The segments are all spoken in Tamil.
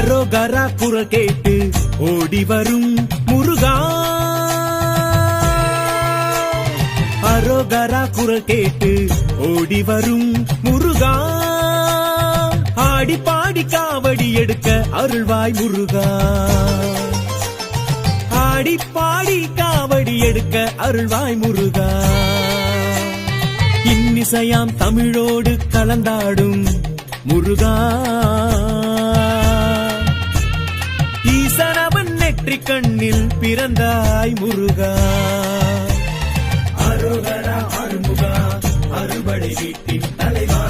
அரோகரா குரல் கேட்டு ஓடி வரும் முருகா. அரோகரா குரல் கேட்டு ஓடி வரும் முருகா. ஆடி பாடி காவடி எடுக்க அருள்வாய் முருகா. ஆடி பாடி காவடி எடுக்க அருள்வாய் முருகா. இன்னிசையாம் தமிழோடு கலந்தாடும் முருகா. வெற்றி கண்ணில் பிறந்தாய் முருகா. அருகரா அருமுகா அறுபடை வீட்டின் தலைவா.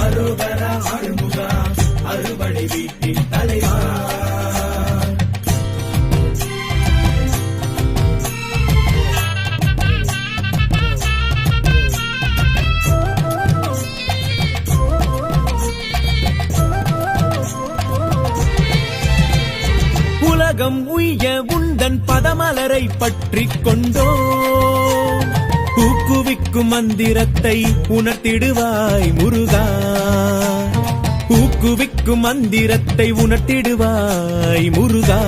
அருகரா அருமுகா அறுபடை வீட்டின் தலைவா. உலகம் உய்ய உந்தன் பதமலரை பற்றி கொண்டோ. ஊக்குவிக்கும் மந்திரத்தை உணர்த்திடுவாய் முருகா. ஊக்குவிக்கும் மந்திரத்தை உணர்த்திடுவாய் முருகா.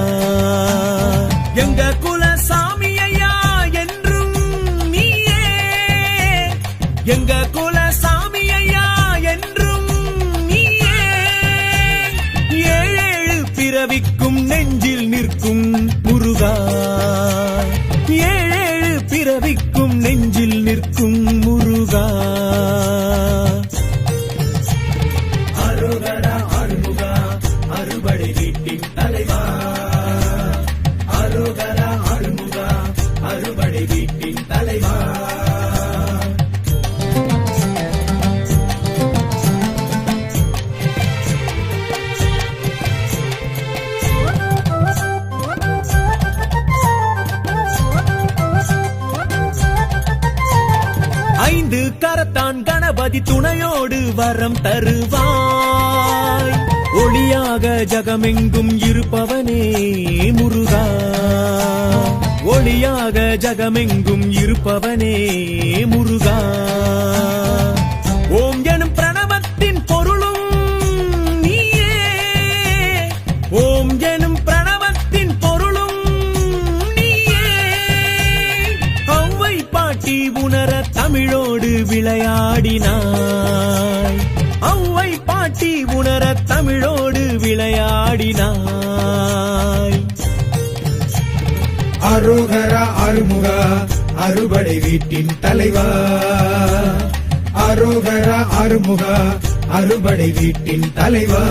எங்க குல சாமியையா என்றும் நீயே. எங்க குல பிறவிக்கும் நெஞ்சில் நிற்கும் முருகா. ஏழேழு பிறவிக்கும் நெஞ்சில் நிற்கும் தான் கணபதி துணையோடு வரம் தருவாய். ஒளியாக ஜகமெங்கும் இருப்பவனே முருகா. ஒளியாக ஜகமெங்கும் இருப்பவனே முருகா. விளையாடினாய். அவ்வை பாட்டி உணர தமிழோடு விளையாடினாய். அரோகரா அருமுகா அறுபடை வீட்டின் தலைவா. அரோகரா அருமுகா அறுபடை வீட்டின் தலைவா.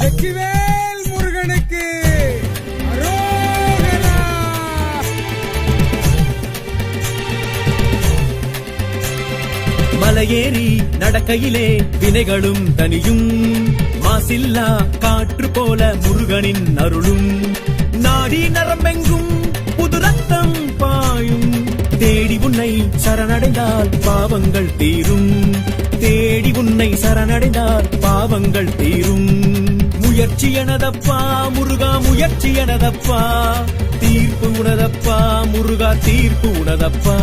வெற்றிவேல் மலையேறி நடக்கையிலே வினைகளும் தனியும். மாசில்லா காற்று போல முருகனின் அருளும். நாடி நரம்பெங்கும் புது ரத்தம் பாயும். தேடி உன்னை சரணடைந்தால் பாவங்கள் தீரும். தேடி உன்னை சரணடைந்தால் பாவங்கள் தீரும். முயற்சி எனதப்பா முருகா முயற்சி எனதப்பா. தீர்ப்பு உனதப்பா முருகா தீர்ப்பு உனதப்பா.